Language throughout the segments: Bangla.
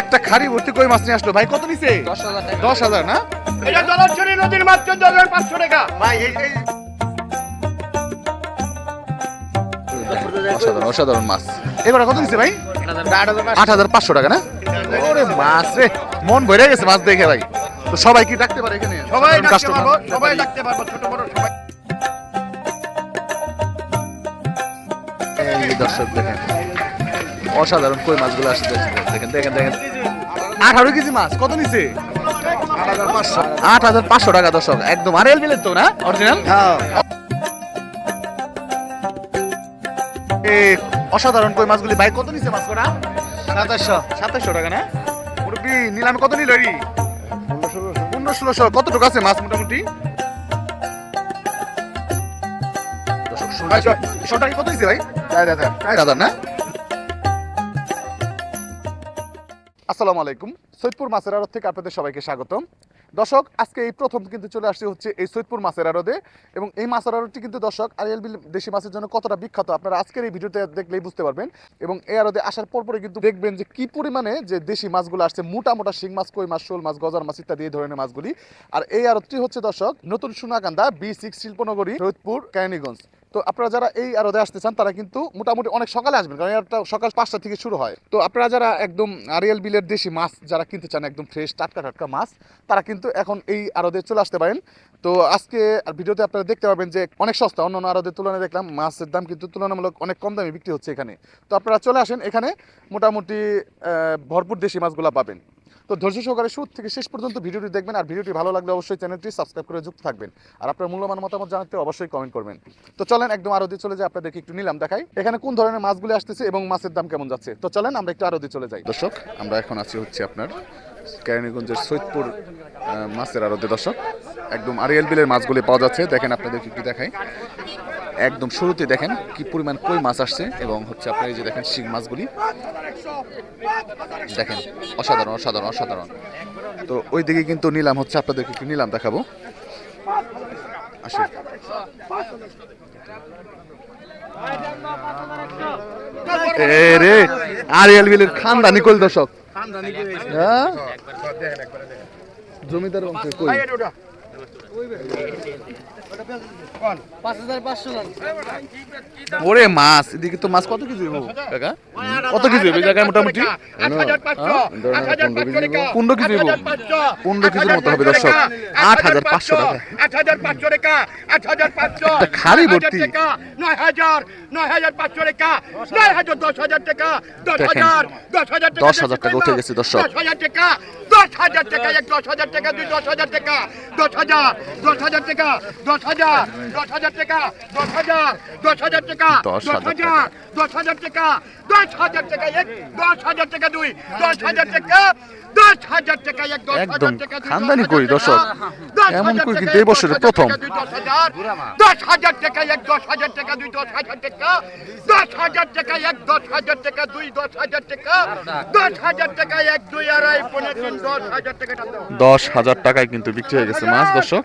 একটা খাড়ি ভর্তি কই মাছ নিয়ে আসলো? ভাই কত নিছে? দশ হাজার না? এটা জলচ্ছরি নদীর মাত্র দশ হাজার পাঁচশো টাকা। ভাই এই এই। অসাধারণ অসাধারণ মাছ। এবার কত নিছে ভাই? আট হাজার পাঁচশো টাকা না? ওরে মাছ রে মন ভরে গেছে মাছ দেখে ভাই। তো সবাই কি ডাকতে পারে এখানে? সবাই ডাকতে পারব সবাই ডাকতে পারব ছোট বড় সবাই। দর্শক দেখেন। অসাধারণ কই মাছগুলো আসছে দেখেন দেখেন দেখেন আঠারো কেজি মাছ কত নিছে? আট হাজার পাঁচশো টাকা দর্শক একদম। আর এল বিলের তো না? অরিজিনাল এ অসাধারণ কই মাছগুলি। ভাই কত নিছে মাছ কটা? সাতাশশো। সাতাশশো টাকা না? মুরব্বি নিলামে কত নিল রি পনেরো ষোলোশো। কতটুকু আছে মাছ মোটামুটি? দর্শক, শোলটা কত হয়েছে ভাই? চার হাজার না? আসসালামু আলাইকুম। সৈয়দপুর মাছের আড়ত থেকে আপনাদের সবাইকে স্বাগতম। দর্শক, আজকে এই প্রথম কিন্তু চলে আসছে হচ্ছে এই সৈয়দপুর মাছের আড়তে এবং এই মাছের আড়তটি কিন্তু দর্শক, আরিয়াল বিল দেশি মাছের জন্য কতটা বিখ্যাত আপনারা আজকের এই ভিডিওতে দেখলেই বুঝতে পারবেন এবং এই আড়তে আসার পরপরে কিন্তু দেখবেন যে কি পরিমাণে যে দেশি মাছগুলো আসছে, মোটা মোটা শিং মাছ, কই মাছ, শোল মাছ, গজার মাছ ইত্যাদি এই ধরনের মাছগুলি। আর এই আড়তটি হচ্ছে দর্শক, নতুন সোনাকান্দা বি সিক্স শিল্পনগরী সৈয়দপুর ক্যানিগঞ্জ তো আপনারা যারা এই আরদে আসতে চান, তারা কিন্তু মোটামুটি অনেক সকালে আসবেন, কারণ এটা সকাল পাঁচটা থেকে শুরু হয়। তো আপনারা যারা একদম আরিয়াল বিলের দেশি মাছ যারা কিনতে চান, একদম ফ্রেশ টাটকা টাটকা মাছ, তারা কিন্তু এখন এই আরদে চলে আসতে পারেন। তো আজকে আর ভিডিওতে আপনারা দেখতে পাবেন যে অনেক সস্তা অন্য অন্য আরদের তুলনায় দেখলাম মাছের দাম কিন্তু তুলনামূলক অনেক কম দামে বিক্রি হচ্ছে এখানে। তো আপনারা চলে আসেন, এখানে মোটামুটি ভরপুর দেশি মাছগুলো পাবেন। তো ধৈর্য সহকারে শুরু থেকে শেষ পর্যন্ত ভিডিওটি দেখবেন আর ভিডিওটি ভালো লাগলে অবশ্যই চ্যানেলটি সাবস্ক্রাইব করে যুক্ত থাকবেন। আর আপনার মূল্যবান মতামত জানাতে অবশ্যই কমেন্ট করবেন। তো চলেন একদম আরও দিয়ে চলে যাই আপনাদেরকে একটু নিলাম দেখাই। এখানে কোন ধরনের মাছগুলি আসতেছে এবং মাছের দাম কেমন যাচ্ছে? তো চলেন আমরা একটু আরও দিয়ে চলে যাই। দর্শক আমরা এখন আছি হচ্ছে আপনার কেরানীগঞ্জের সৈয়দপুর আহ, মাছের আরতে দর্শক একদম আরিয়াল বিলের মাছগুলি পাওয়া যাচ্ছে। দেখেন আপনাদেরকে একটু দেখাই। একদম শুরুতে দেখেন কি পরিমাণ কই মাছ আসছে এবং হচ্ছে আপনার এই যে দেখেন শিং মাছগুলি। দেখেন, অসাধারণ অসাধারণ অসাধারণ। তো ওই দিকে কিন্তু নিলাম হচ্ছে, আপনাদেরকে একটু নিলাম দেখাবো। রে, আরিয়াল বিলের খানদানি দর্শক? হ্যাঁ? জমিদার বংশের কই? ওরে মাছ এদিকে তো মাছ কত কেজি কাকা? কত কেজি জায়গায় মোটামুটি? আট হাজার পাঁচশো। আট হাজার পাঁচশো টাকা পনেরো কেজি হইব? পনেরো কেজির মতো হবে দর্শক। আট হাজার পাঁচশো টাকা। আট হাজার পাঁচশো টাকা আট হাজার পাঁচশো। খালি ভর্তি। নয় হাজার। নয় হাজার পাঁচশো টাকা নয় হাজার দশ হাজার টাকা। দশ হাজার। দশ হাজার টাকা দশ হাজার টাকা উঠে গেছে দর্শক। দশ হাজার টাকা। দশ হাজার টাকা। এক দশ হাজার টাকা দুই দশ হাজার টাকা। দশ হাজার। দশ হাজার টাকা। দশ হাজার দশ হাজার টাকা দশ হাজার দশ হাজার টাকা দশ হাজার দশ হাজার টাকা দশ হাজার টাকা এক দশ হাজার টাকা দুই দশ হাজার টাকা দশ হাজার টাকা এক দশ একদম খানদানি হাজার দর্শক। এমন কিন্তু এই বছরের প্রথম। দশ হাজার টাকা এক দশ হাজার টাকা দুই দশ হাজার টাকা দশ হাজার টাকা এক দশ হাজার টাকা দুই দশ হাজার টাকা দশ হাজার টাকা এক দুই আড়াই পনেরো তিন দশ হাজার টাকা দশ হাজার টাকায় কিন্তু বিক্রি হয়ে গেছে মাছ দর্শক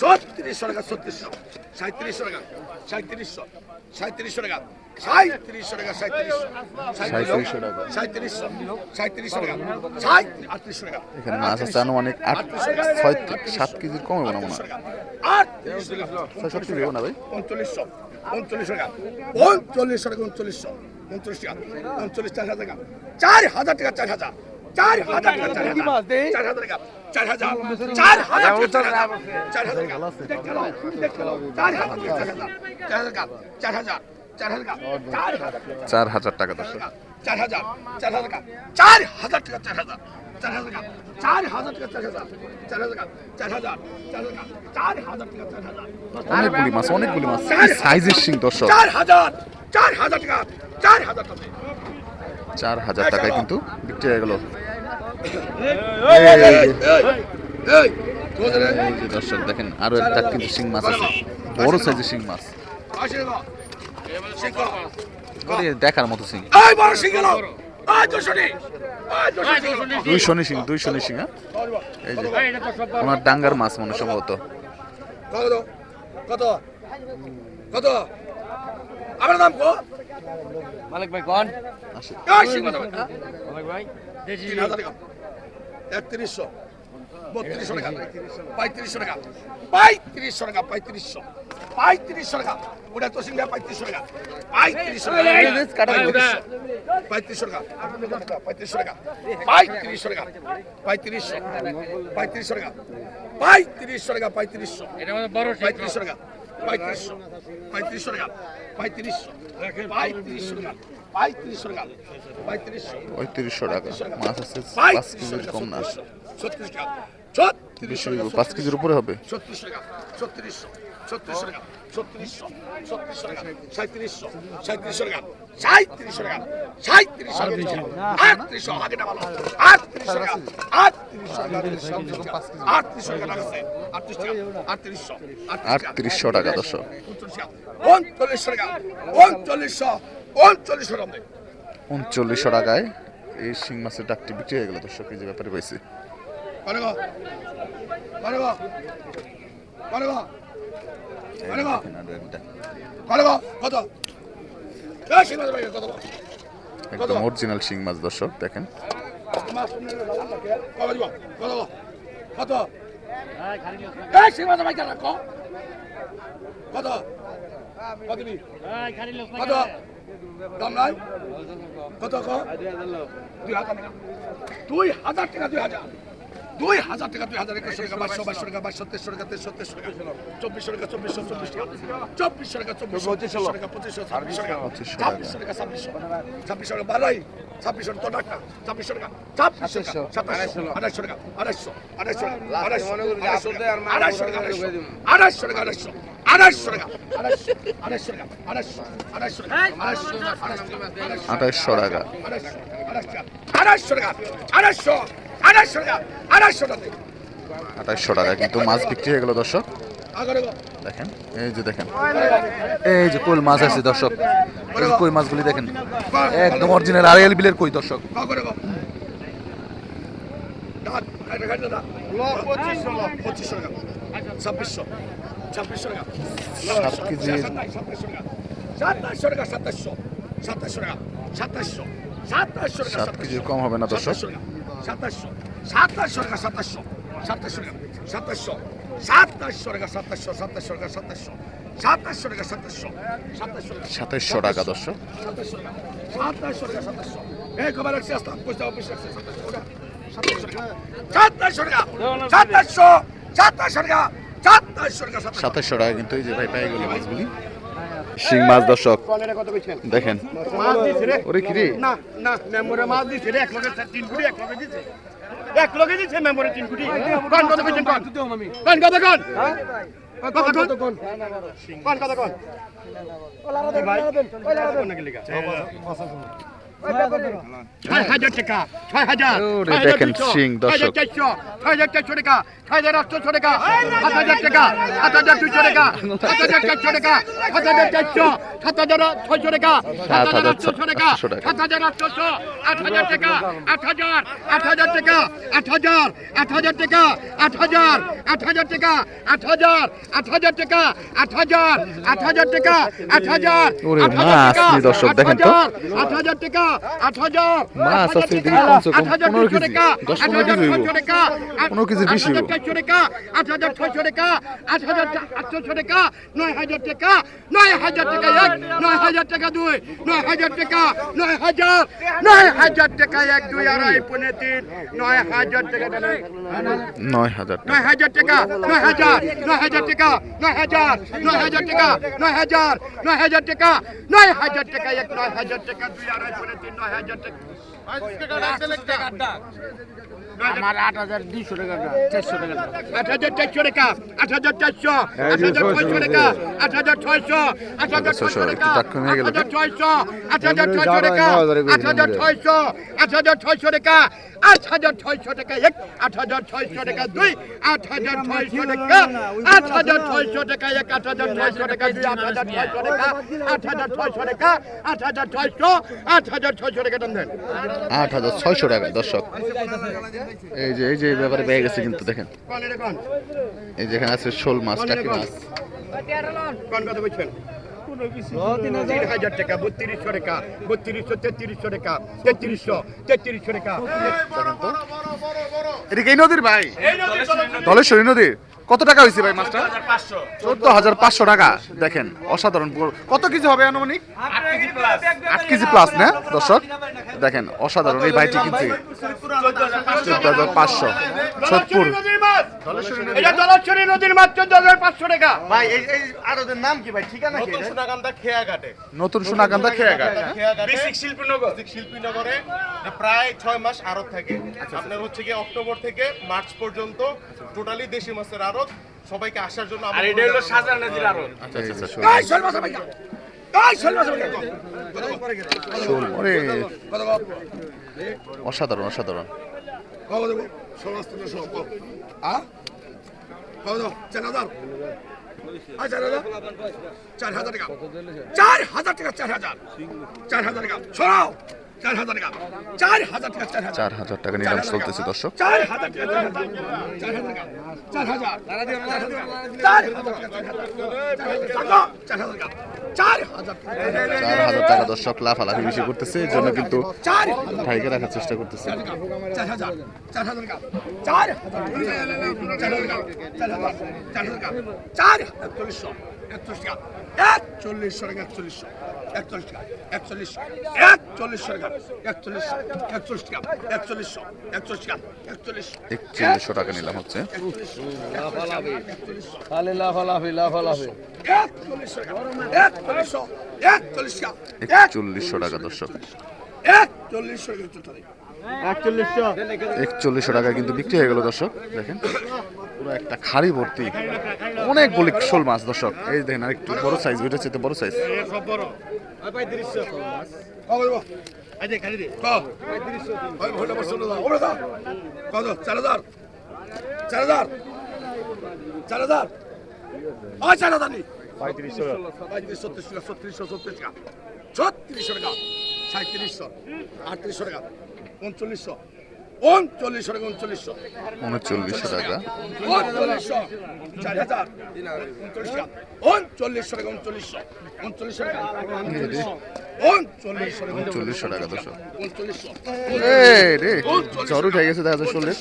ছত্রিশশো টাকা ছত্রিশশো সাঁত্রিশশো টাকা সাঁত্রিশশো সাঁত্রিশশো টাকা সাঁত্রিশশো টাকা সাঁত্রিশশো সাঁইত্রিশশো টাকা। সাঁত্রিশশো সাঁত্রিশশো টাকা আটত্রিশশো টাকা এখানে মাছ আছে আনুমানিক আট ছয় সাত কেজির কম হবে না মনে হয়। আটত্রিশশো টাকা ছয় সাত কেজি হবে না ভাই? উনচল্লিশশো উনচল্লিশশো টাকা উনচল্লিশশো টাকা উনচল্লিশশো উনচল্লিশ টাকা উনচল্লিশ চার হাজার টাকা চার হাজার টাকা চার হাজার। চার হাজার টাকা চার হাজার চার হাজার টাকা চার হাজার চার হাজার টাকা, চার হাজার চার হাজার টাকা, চার হাজার টাকা, চার হাজার চার হাজার টাকা, চার হাজার টাকা, চার হাজার টাকা চার হাজার টাকা চার হাজার টাকা চার হাজার চার হাজার টাকা চার হাজার টাকা চার হাজার চার হাজার টাকা চার হাজার চার হাজার চার হাজার টাকা চার হাজার অনেকগুলি মাছ অনেকগুলি মাছ সাইজের সিং দর্শক চার হাজার চার হাজার টাকা চার হাজার টাকা চার হাজার টাকায় কিন্তু বিক্রি হয়ে গেল। দর্শক দেখেন আরও একটা কিন্তু শিং মাছ আছে বড় সাইজের শিং মাছ। দেখার মতো শিং। দুই শনি শিং দুই শনি শিং হ্যাঁ? এই যে ওনার ডাঙ্গার মাছ মনে সম্ভবত। কত? কত? আমার দাম কো? মালিক ভাই কোন? মালিক ভাই তিন হাজার টাকা। একত্রিশশো বত্রিশশো টাকা। পঁয়ত্রিশশো টাকা। পঁয়ত্রিশশো টাকা পঁয়ত্রিশশো। পঁয়ত্রিশশো টাকা। ওটা তো সিংহা পঁয়ত্রিশশো টাকা। পঁয়ত্রিশশো টাকা। পঁয়ত্রিশশো টাকা। পঁয়ত্রিশশো টাকা। পঁয়ত্রিশশো টাকা। পঁয়ত্রিশশো। পঁয়ত্রিশশো টাকা। পঁয়ত্রিশশো টাকা পঁয়ত্রিশশো। এটা আমাদের বড় পঁয়ত্রিশশো টাকা। পঁয়ত্রিশশো। পঁয়ত্রিশশো টাকা। পঁয়ত্রিশশো। পঁয়ত্রিশশো টাকা। পঁয়ত্রিশশো টাকা। পঁয়ত্রিশশো। পঁয়ত্রিশশো টাকা। মাছ আছে পাঁচ কেজির কম না। ছত্রিশ টাকা। ছত্রিশশো পাঁচ কেজির উপরে হবে। ছত্রিশ টাকা। ছত্রিশশো। ছত্রিশশো টাকা। ছত্রিশশো ছত্রিশশো টাকা। সাঁত্রিশশো সাঁত্রিশশো টাকা। সাঁত্রিশশো টাকা। সাঁত্রিশশো টাকা। আটত্রিশশো আগেটা ভালো। আটত্রিশশো টাকা। আটত্রিশশো টাকা। আটত্রিশশো টাকা আছে। আটত্রিশ টাকা। আটত্রিশশো। আটত্রিশশো টাকা দর্শক। উনচল্লিশশো টাকা। উনচল্লিশশো উনচল্লিশশো টাকা। উনচল্লিশশো টাকায় এই শিং মাছের ডাকটি বিক্রি হয়ে গেল দর্শক এই যে ব্যাপারে পাইছি গো গো গো একদম অরিজিনাল শিং মাছ দর্শক দেখেন। কত? কত? কত? দাম নাই? কত দুই হাজার টাকা। দুই হাজার। টাকা দুই হাজার দুই টাকা দুই হাজার একুশশো টাকা বাইশশো বাইশশো টাকা বাইশশো তেইশশো টাকা তেইশশো তেইশশো টাকা চব্বিশশো টাকা চব্বিশশো চব্বিশ টাকা চব্বিশশো টাকা চব্বিশশো পঁচিশশো টাকা পঁচিশশো ছাব্বিশশো টাকা। ছাব্বিশশো টাকা ছাব্বিশশো ছাব্বিশশো টাকা বাড়াই ছাব্বিশশো টাকা টাকা ছাব্বিশশো টাকা ছাব্বিশশো টাকা আড়াইশো টাকা আড়াইশো আড়াইশো আড়াইশো আড়াইশো আড়াইশো টাকা আড়াইশো টাকা আড়াইশো আড়াইশো টাকা আড়াইশো আড়াইশো টাকা আড়াইশো আড়াইশো টাকা আড়াইশো আড়াইশো টাকা আড়াইশো টাকা আড়াইশো আড়াইশো টাকা আড়াইশো টাকা। আঠাশশো টাকা কিন্তু মাছ বিক্রি হয়ে গেল দর্শক। দেখেন এই যে দেখেন এই যে কই মাছ আছে দর্শক। কই মাছগুলি দেখেন একদম অরিজিনাল আড়াইল বিলের কই দর্শক। সাত কেজি। সাত কেজির কম হবে না দর্শক। সাতাশশো সাতাশশো টাকা সাতাশশো সাতাশশো টাকা সাতাশশো সাতাশশো টাকা সাতাশশো সাতাশশো টাকা সাতাশশো সাতাশশো টাকা সাতাশশো সাতাশশো টাকা সাতাশশো টাকা দর্শক সাতাশশো টাকা সাতাশশো টাকা সাতাশশো এই রাখছি আসতাম পয়সা অফিস রাখছি সাতাশশো টাকা সাতাশশো টাকা সাতাশশো টাকা সাতাশশো সাতাশশো টাকা সাতাশশো টাকা সাতাশশো সাতাশশো টাকা কিন্তু এই যে ভাই পেয়ে গেল মাছগুলি শিং মাছ দর্শক দেখেন ওরে কি রে না না মেম্বরে মাছ দিছে রে এক লগে তিন এক লগে দিছে এক লগে দিছে মেম্বরে তিন কোটি কোন কথা কইছেন কোন? কোন কোন? কথা কোন? কোন? কোন কোন? ভাই কোন নাকি লেখা? ছয় হাজার। টাকা। ছয় হাজার ছয় হাজার। চারশো। ছয় হাজার চারশো টাকা। ছয় হাজার আটশো টাকা সাত হাজার টাকা সাত হাজার দুইশো টাকা সাত হাজার চারশো টাকা সাত হাজার চারশো সাত হাজার ছয়শো টাকা সাত হাজার আটশো টাকা টাকা। সাত হাজার আটশো আট হাজার টাকা আট হাজার আট হাজার টাকা আট হাজার আট হাজার টাকা আট হাজার আট হাজার টাকা আট হাজার আট হাজার টাকা আট হাজার আট হাজার টাকা আট হাজার আট হাজার টাকা, দর্শক, দেখেন তো। আট হাজার টাকা আট হাজার আট হাজার টাকা, আট হাজার টাকা, আট হাজার টাকা, আট- হাজার হইব। চারশো টাকা আট হাজার ছয়শো টাকা আট হাজার আটশো টাকা নয় হাজার টাকা নয় হাজার টাকা এক নয় হাজার টাকা দুই নয় হাজার টাকা নয় হাজার নয় হাজার টাকা এক দুই আড়াই পনেরো তিন নয় হাজার টাকা নয় হাজার নয় হাজার টাকা নয় হাজার নয় হাজার টাকা নয় হাজার নয় হাজার টাকা নয় হাজার নয় হাজার টাকা নয় হাজার টাকা এক নয় হাজার টাকা দুই আড়াই পনেরো তিন নয় হাজার টাকা আমার আট হাজার দুইশো টাকা চারশো টাকা আট হাজার চারশো টাকা আট হাজার চারশো আট হাজার ছয়শো টাকা আট হাজার ছয়শো আট হাজার ছয়শো টাকা একটু টাক কমে আট গেল। হাজার ছয়শো আট হাজার ছয়শো টাকা আট হাজার ছয়শো আট হাজার ছয়শো টাকা আট হাজার ছয়শো টাকা এক আট হাজার ছয়শো টাকা দুই আট হাজার ছয়শো টাকা আট হাজার ছয়শো টাকা এক আট হাজার ছয়শো টাকা দুই আট হাজার ছয়শো টাকা আট হাজার ছয়শো টাকা আট হাজার ছয়শো আট হাজার ছয়শো টাকা দাম দেন আট হাজার ছয়শো টাকা দর্শক এই যে এই যে ব্যাপারে পেয়ে গেছে কিন্তু দেখেন এই যেখানে আছে শোল মাছ টাকি মাছ। কোন কথা বলছেন? তিন হাজার টাকা বত্রিশশো টাকা বত্রিশশো তেত্রিশশো টাকা তেত্রিশশো তেত্রিশশো টাকা। এটা কি নদীর ভাই? ধলেশ্বরী নদীর? কত টাকা হয়েছে ভাই মাছটা? চোদ্দ হাজার পাঁচশো টাকা। দেখেন অসাধারণ কত কেজি হবে আনুমানিক? আট কেজি প্লাস না? দর্শক দেখেন অসাধারণ এই ভাইটি কিনছে চোদ্দ হাজার পাঁচশো। সোদপুর নদীর মাছ এটা জলাচ্ছরী নদীর মাছ চোদ্দ হাজার পাঁচশো টাকা। ভাই এই এই আরদের নাম কি ভাই? ঠিকানা কি সোনাকান্দা খেয়া ঘাটে। নতুন সোনাকান্দা খেয়ে গেছে খেয়া ঘাটে। শিল্পীনগর। শিল্পীনগরে প্রায় ছয় মাস আড়ত থাকে। আপনার হচ্ছে কি অক্টোবর থেকে মার্চ পর্যন্ত টোটালি দেশি মাছের আড়ত। সবাইকে আসার জন্য আর এটা হলো সাজার নদীর শোল ওরে কত কত অসাধারণ অসাধারণ। সব আ কত দেবো চার হাজার আয় চার হাজার চার হাজার টাকা চার হাজার টাকা চার হাজার চার হাজার টাকা শোনাও চার হাজার টাকা চার হাজার টাকা চার হাজার চার হাজার টাকা নিলাম চলতেছে দর্শক চার হাজার টাকা চার হাজার চার টাকা চার হাজার চার হাজার টাকা চার হাজার টাকা চার হাজার টাকা চার হাজার টাকা। দর্শক লাফালাফি বেশি করতেছে এই জন্য কিন্তু চার ভাইকে রাখার চেষ্টা করতেছে। চার হাজার। একচল্লিশ টাকা একচল্লিশশো টাকা একচল্লিশশো একচল্লিশ টাকা একচল্লিশশো একচল্লিশশো টাকা একচল্লিশশো একচল্লিশ টাকা একচল্লিশশো একচল্লিশ টাকা একচল্লিশশো একচল্লিশশো টাকা নিলাম হচ্ছে একচল্লিশশো একচল্লিশ টাকা দর্শক একচল্লিশশো টাকা একচল্লিশশো টাকা কিন্তু বিক্রি হয়ে গেল দর্শক দেখেন পুরো একটা খাড়ি ভর্তি। অনেক বলি শোল মাছ, দর্শক। এই দেখেন আর একটু বড় সাইজ ওইটা চেয়ে বড় সাইজ চার হাজার চার হাজার চার হাজার চার হাজার টাকা। টাকা আটত্রিশশো টাকা। উনচল্লিশশো উনচল্লিশশো টাকা উনচল্লিশশো উনচল্লিশশো টাকা উনচল্লিশশো চার হাজার উনচল্লিশশো উনচল্লিশশো টাকা উনচল্লিশশো উনচল্লিশশো টাকা। রে জ্বর উঠে গেছে দেখা যায় শোলের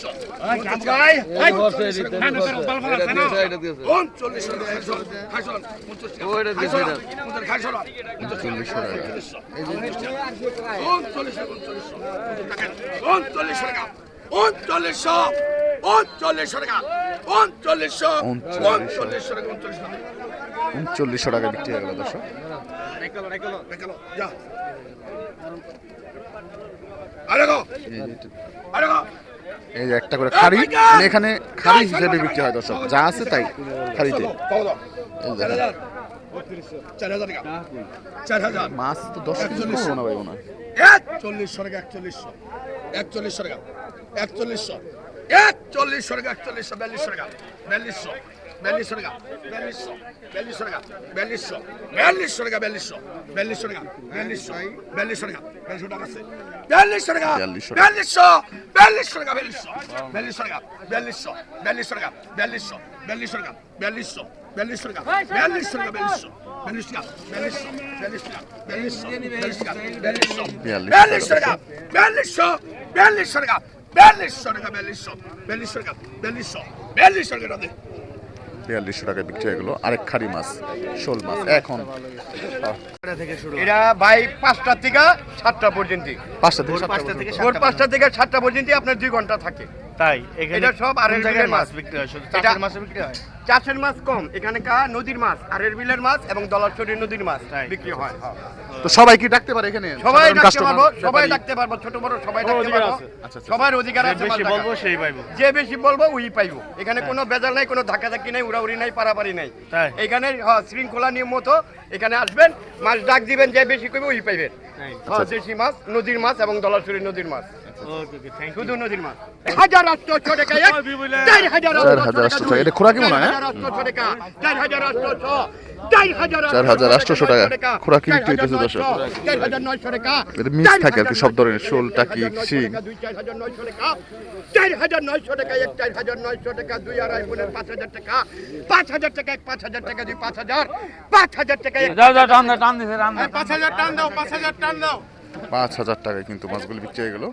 উনচল্লিশশো টাকা উনচল্লিশশো উনচল্লিশশো টাকা উনচল্লিশশো। উনচল্লিশশো টাকা উনচল্লিশশো টাকা। উনচল্লিশশো টাকা বিক্রি হয়ে গেল, দর্শক। এই একটা করে খাড়ি মানে এখানে খাড়ি হিসেবে বিক্রি হয়, দর্শক। যা আছে তাই, খাড়িতে। মাছ তো দশ কেজি না ভাই মনে হয়। টাকা, একচল্লিশশো। একচল্লিশশো টাকা, একচল্লিশশো। একচল্লিশশো টাকা, একচল্লিশশো, বিয়াল্লিশশো টাকা, বিয়াল্লিশশো। বিয়াল্লিশশো টাকা বিয়াল্লিশশো বিয়াল্লিশশো টাকা বিয়াল্লিশশো বিয়াল্লিশশো টাকা বিয়াল্লিশশো বিয়াল্লিশশো টাকা বিয়াল্লিশশো বিয়াল্লিশশো টাকা বিয়াল্লিশশো টাকা আছে বিয়াল্লিশশো টাকা বিয়াল্লিশশো টাকা। বিয়াল্লিশশো বিয়াল্লিশশো টাকা বিয়াল্লিশশো বিয়াল্লিশশো টাকা বিয়াল্লিশশো বিয়াল্লিশশো টাকা বিয়াল্লিশশো বিয়াল্লিশশো টাকা বিয়াল্লিশশো বিয়াল্লিশশো টাকা বিয়াল্লিশশো টাকা বিয়াল্লিশশো বিয়াল্লিশ টাকা বিয়াল্লিশশো বিয়াল্লিশ টাকা বিয়াল্লিশশো বিয়াল্লিশ টাকা বিয়াল্লিশশো বিয়াল্লিশশো টাকা বিয়াল্লিশশো টাকায় টাকা বিক্রি হয়ে গেলো। আরেক খারি মাছ শোল মাছ। এখন এরা ভাই পাঁচটা থেকে সাতটা পর্যন্ত। পাঁচটা থেকে সাতটা পর্যন্ত আপনার দুই ঘণ্টা থাকে। তাই এটা সব আর বিলের মাছ বিক্রি হয়? শুধু চাষের মাছ বিক্রি হয়? চাষের মাছ কম এখানে কা নদীর মাছ আর বিলের মাছ এবং দলারছড়ি নদীর মাছ বিক্রি হয়। তো সবাই কি ডাকতে পারে এখানে? সবাই ডাকতে পারব সবাই ডাকতে পারব ছোট বড় সবাই ডাকতে পারব। আচ্ছা, আচ্ছা। সবার অধিকার যে আছে বেশি বলব। সেই পাইবো। যে বেশি বলব ওই পাইবো। এখানে কোনো বেজাল নাই কোনো ধাক্কাধাক্কি নাই উড়াউড়ি নাই পারাপারি নাই। তাই। এখানে হ্যাঁ, শৃঙ্খলা নিয়ম মতো এখানে আসবেন মাছ ডাক দিবেন যে বেশি করবে ওই পাইবেন হ্যাঁ, দেশি মাছ নদীর মাছ এবং দলাশরী নদীর মাছ। হাজার আটশো টাকা চার হাজার চার হাজার আটশো টাকা। এটা খোরাকি মনে হয়, হ্যাঁ? চার হাজার আটশো চার হাজার চার হাজার আটশোশো টাকা। খোরাকি বিক্রি হইতেছে দর্শক। চার হাজার নয়শো টাকা এটা mix থাকে আর কি, সব ধরনের শোল, টাকি, শিং। দুই চার হাজার নয়শো টাকা চার হাজার নয়শো টাকা এক চার হাজার নয়শো টাকা দুই আড়াই পাঁচ হাজার টাকা পাঁচ হাজার টাকা এক পাঁচ হাজার টাকা দুই পাঁচ হাজার পাঁচ হাজার টাকা টান টান দিছে পাঁচ হাজার টান দাও পাঁচ হাজার টান দাও পাঁচ হাজার টাকায় কিন্তু মাছগুলো বিক্রি হয়ে গেল